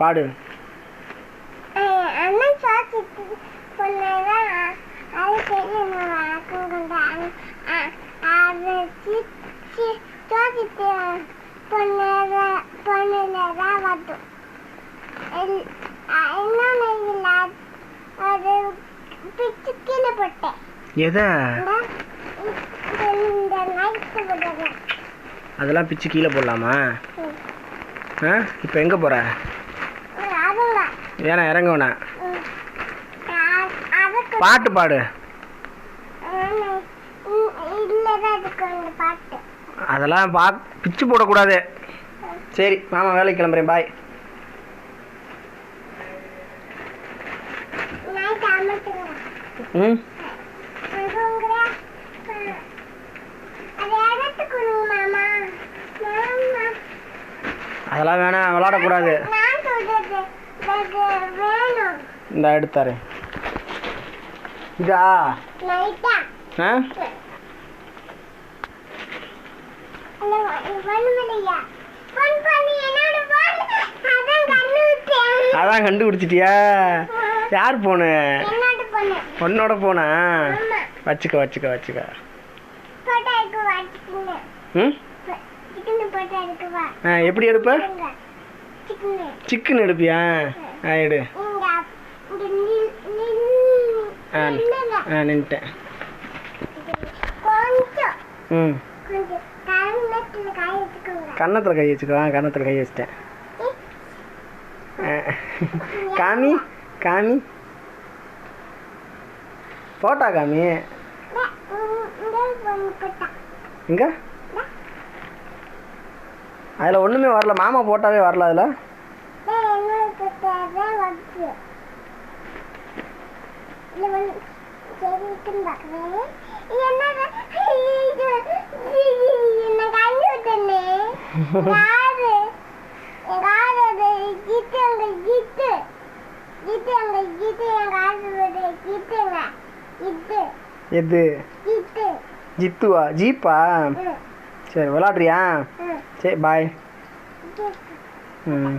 பாடு. அண்ணன் சாச்சிட்டு பொண்ணதான் அதுக்கு என்ன வழக்கம் கொண்டாங்க அது பொண்ணத பொண்ணுலதான் வரும் இன்னொன்று இல்லை அது? பிச்சு கீழே போட்டேன். எதை? அதெல்லாம் பிச்சு கீழே போடலாமா? ஆ இப்போ எங்கே போகிற ஏன்னா இறங்குவனா வேணாம் பாட்டு பாடு. அதெல்லாம் பா பிச்சு போடக்கூடாது. சரி மாமா வேலைக்கு கிளம்புறேன் பாய் ம்? அதெல்லாம் வேணாம் விளாடக்கூடாது நான் சொல்றது அது வேணும் இந்த எடுத்தாரு இதா. ஆ? அதான் கண்டுபிடிச்சிட்டியா? யார் போனு என்னோட பொண்ணு உன்னோட போனா வச்சுக்க வச்சுக்க வச்சுக்க. ம்? எப்படி எடுப்ப? சிக்கன். எடுப்பியா? ஆ எடு. இங்க இங்க ஆ. ஆ நின்ட்டேன். ம். கன்னத்தில் கை வச்சுக்கோ. கன்னத்தில் கை வச்சிட்டேன். காமி காமி. போட்டா காமி? எங்க அதில் ஒன்றுமே வரல. மாமா போட்டாவே வரல அதில்? தேவை வந்து இது வந்து பார்க்குறேன் இது என்ன கண்டு விட்டனே யாரு எங்க ஆறு அது கீத்து அங்க கீத்து கீத்து அங்க எது? கீத்து ஜித்துவா ஜீப்பா? சரி விளாட்றியா? சரி பாய் ம்.